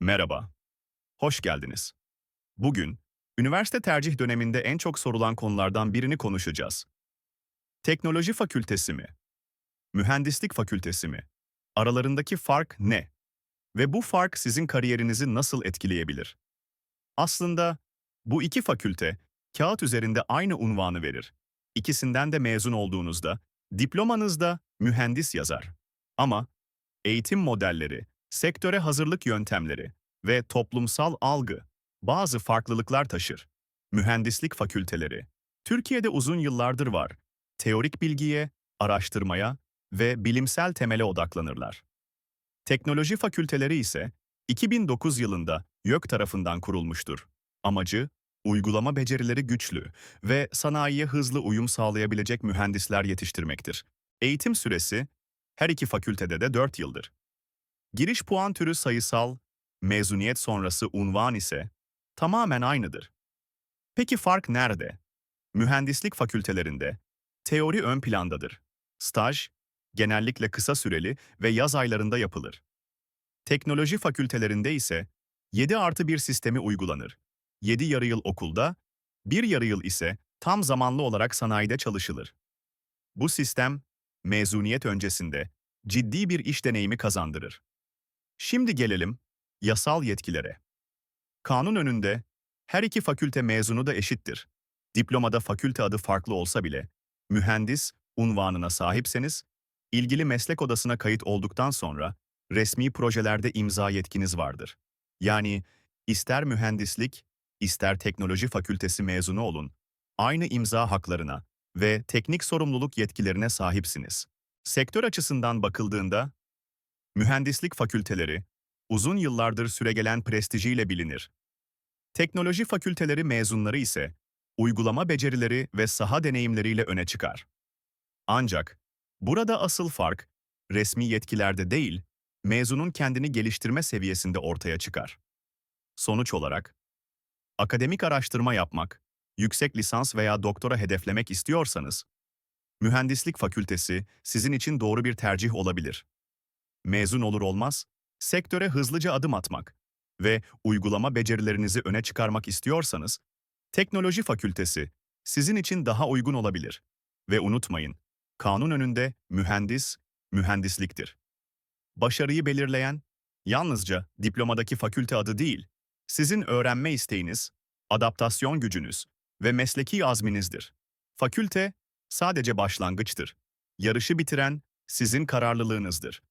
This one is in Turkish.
Merhaba, hoş geldiniz. Bugün, üniversite tercih döneminde en çok sorulan konulardan birini konuşacağız. Teknoloji fakültesi mi? Mühendislik fakültesi mi? Aralarındaki fark ne? Ve bu fark sizin kariyerinizi nasıl etkileyebilir? Aslında bu iki fakülte kağıt üzerinde aynı unvanı verir. İkisinden de mezun olduğunuzda diplomanızda mühendis yazar. Ama eğitim modelleri, sektöre hazırlık yöntemleri ve toplumsal algı bazı farklılıklar taşır. Mühendislik fakülteleri Türkiye'de uzun yıllardır var. Teorik bilgiye, araştırmaya ve bilimsel temele odaklanırlar. Teknoloji fakülteleri ise 2009 yılında YÖK tarafından kurulmuştur. Amacı, uygulama becerileri güçlü ve sanayiye hızlı uyum sağlayabilecek mühendisler yetiştirmektir. Eğitim süresi her iki fakültede de 4 yıldır. Giriş puan türü sayısal, mezuniyet sonrası unvan ise tamamen aynıdır. Peki fark nerede? Mühendislik fakültelerinde teori ön plandadır. Staj genellikle kısa süreli ve yaz aylarında yapılır. Teknoloji fakültelerinde ise 7 artı 1 sistemi uygulanır. 7 yarı yıl okulda, 1 yarı yıl ise tam zamanlı olarak sanayide çalışılır. Bu sistem, mezuniyet öncesinde ciddi bir iş deneyimi kazandırır. Şimdi gelelim yasal yetkilere. Kanun önünde her iki fakülte mezunu da eşittir. Diplomada fakülte adı farklı olsa bile, mühendis unvanına sahipseniz, ilgili meslek odasına kayıt olduktan sonra resmi projelerde imza yetkiniz vardır. Yani ister mühendislik, ister teknoloji fakültesi mezunu olun, aynı imza haklarına ve teknik sorumluluk yetkilerine sahipsiniz. Sektör açısından bakıldığında, mühendislik fakülteleri uzun yıllardır süregelen prestijiyle bilinir. Teknoloji fakülteleri mezunları ise uygulama becerileri ve saha deneyimleriyle öne çıkar. Ancak burada asıl fark resmi yetkilerde değil, mezunun kendini geliştirme seviyesinde ortaya çıkar. Sonuç olarak, akademik araştırma yapmak, yüksek lisans veya doktora hedeflemek istiyorsanız, mühendislik fakültesi sizin için doğru bir tercih olabilir. Mezun olur olmaz, sektöre hızlıca adım atmak ve uygulama becerilerinizi öne çıkarmak istiyorsanız, teknoloji fakültesi sizin için daha uygun olabilir. Ve unutmayın, kanun önünde mühendis, mühendisliktir. Başarıyı belirleyen, yalnızca diplomadaki fakülte adı değil, sizin öğrenme isteğiniz, adaptasyon gücünüz ve mesleki azminizdir. Fakülte sadece başlangıçtır. Yarışı bitiren sizin kararlılığınızdır.